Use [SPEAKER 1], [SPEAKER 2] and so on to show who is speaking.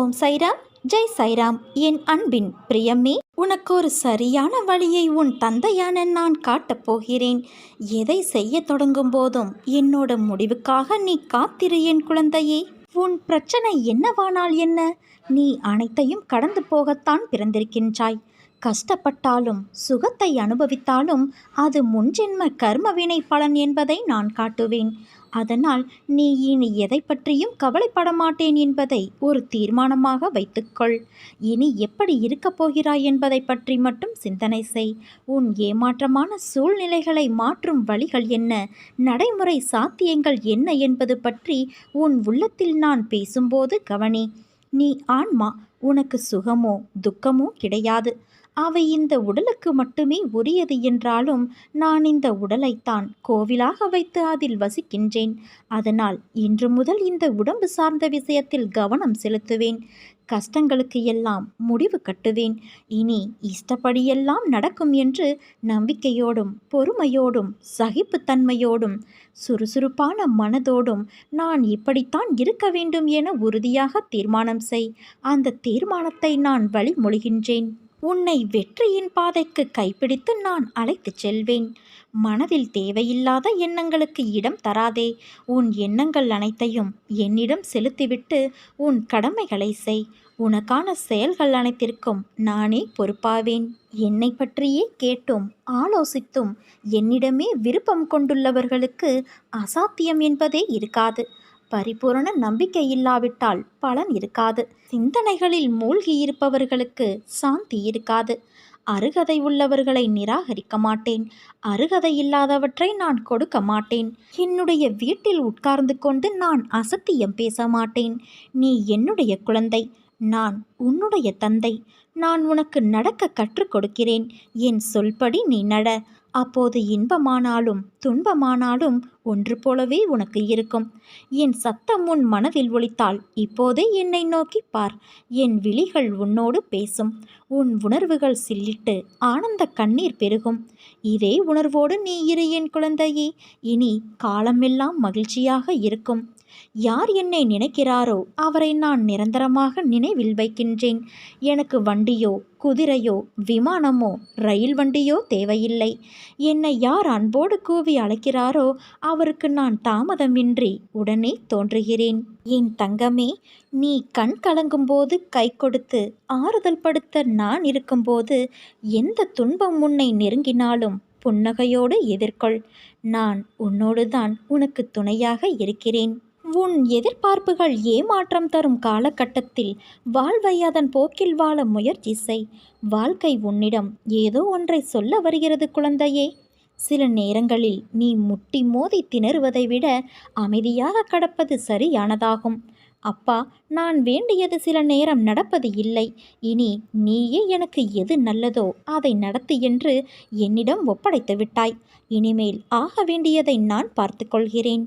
[SPEAKER 1] ஓம் சைராம் ஜெய் சைராம். என் அன்பின் பிரியமே உனக்கு ஒரு சரியான வழியை உன் தந்தையான நான் காட்டப் போகிறேன். எதை செய்ய தொடங்கும் போதும் என்னோட முடிவுக்காக நீ காத்திரு என் குழந்தையே. உன் பிரச்சனை என்னவானால் என்ன? நீ அனைத்தையும் கடந்து போகத்தான் பிறந்திருக்கின்றாய். கஷ்டப்பட்டாலும் சுகத்தை அனுபவித்தாலும் அது முன்ஜென்ம கர்மவினை பலன் என்பதை நான் காட்டுவேன். அதனால் நீ இனி எதை பற்றியும் கவலைப்பட மாட்டேன் என்பதை ஒரு தீர்மானமாக வைத்துக்கொள். இனி எப்படி இருக்கப் போகிறாய் என்பதை பற்றி மட்டும் சிந்தனை செய். உன் ஏமாற்றமான சூழ்நிலைகளை மாற்றும் வழிகள் என்ன? நடைமுறை சாத்தியங்கள் என்ன என்பது பற்றி உன் உள்ளத்தில் நான் பேசும்போது கவனி. நீ ஆன்மா உனக்கு சுகமோ துக்கமோ கிடையாது. அவை இந்த உடலுக்கு மட்டுமே உரியது என்றாலும் நான் இந்த உடலைத்தான் கோவிலாக வைத்து அதில் வசிக்கின்றேன். அதனால் இன்று முதல் இந்த உடம்பு சார்ந்த விஷயத்தில் கவனம் செலுத்துவேன். கஷ்டங்களுக்கு எல்லாம் முடிவு கட்டுவேன். இனி இஷ்டப்படியெல்லாம் நடக்கும் என்று நம்பிக்கையோடும் பொறுமையோடும் சகிப்புத்தன்மையோடும் சுறுசுறுப்பான மனதோடும் நான் இப்படித்தான் இருக்க வேண்டும் என உறுதியாக தீர்மானம் செய். அந்த தீர்மானத்தை நான் வழிமொழிகின்றேன். உன்னை வெற்றியின் பாதைக்கு கைப்பிடித்து நான் அழைத்துச் செல்வேன். மனதில் தேவையில்லாத எண்ணங்களுக்கு இடம் தராதே. உன் எண்ணங்கள் அனைத்தையும் என்னிடம் செலுத்திவிட்டு உன் கடமைகளை செய். உனக்கான செயல்கள் அனைத்திற்கும் நானே பொறுப்பாவேன். என்னை பற்றியே கேட்டும் ஆலோசித்தும் என்னிடமே விருப்பம் கொண்டுள்ளவர்களுக்கு அசாத்தியம் என்பதே இருக்காது. பரிபூரண நம்பிக்கை இல்லாவிட்டால் பலன் இருக்காது. சிந்தனைகளில் மூழ்கி இருப்பவர்களுக்கு சாந்தி இருக்காது. அருகதை உள்ளவர்களை நிராகரிக்க மாட்டேன். அருகதை இல்லாதவற்றை நான் கொடுக்க மாட்டேன். என்னுடைய வீட்டில் உட்கார்ந்து கொண்டு நான் அசத்தியம் பேச மாட்டேன். நீ என்னுடைய குழந்தை. நான் உன்னுடைய தந்தை. நான் உனக்கு நடக்க கற்றுக் கொடுக்கிறேன். என் சொல்படி நீ நட. அப்போது இன்பமானாலும் துன்பமானாலும் ஒன்று போலவே உனக்கு இருக்கும். என் சத்தம் உன் மனதில் ஒழித்தால் இப்போதே என்னை நோக்கி பார். என் விழிகள் உன்னோடு பேசும். உன் உணர்வுகள் சில்லிட்டு ஆனந்த கண்ணீர் பெருகும். இதே உணர்வோடு நீ இரு என் குழந்தையே. இனி காலமெல்லாம் மகிழ்ச்சியாக இருக்கும். யார் என்னை நினைக்கிறாரோ அவரை நான் நிரந்தரமாக நினைவில் வைக்கின்றேன். எனக்கு வண்டியோ குதிரையோ விமானமோ ரயில் வண்டியோ தேவையில்லை. என்னை யார் அன்போடு கூவி அழைக்கிறாரோ அவருக்கு நான் தாமதமின்றி உடனே தோன்றுகிறேன். என் தங்கமே நீ கண் கலங்கும்போது கை கொடுத்து ஆறுதல் படுத்த நான் இருக்கும்போது எந்த துன்பம் உன்னை நெருங்கினாலும் புன்னகையோடு எதிர்கொள். நான் உன்னோடு தான் உனக்கு துணையாக இருக்கிறேன். உன் எதிர்பார்ப்புகள் ஏமாற்றம் தரும் காலகட்டத்தில் வாழ்வை அதன் போக்கில் வாழ முயற்சி செய். வாழ்க்கை உன்னிடம் ஏதோ ஒன்றை சொல்ல வருகிறது குழந்தையே. சில நேரங்களில் நீ முட்டி மோதி திணறுவதை விட அமைதியாக கடப்பது சரியானதாகும். அப்பா நான் வேண்டியது சில நேரம் நடப்பது இல்லை. இனி நீயே எனக்கு எது நல்லதோ அதை நடத்து என்று என்னிடம் ஒப்படைத்து விட்டாய். இனிமேல் ஆக வேண்டியதை நான் பார்த்துக்கொள்கிறேன்.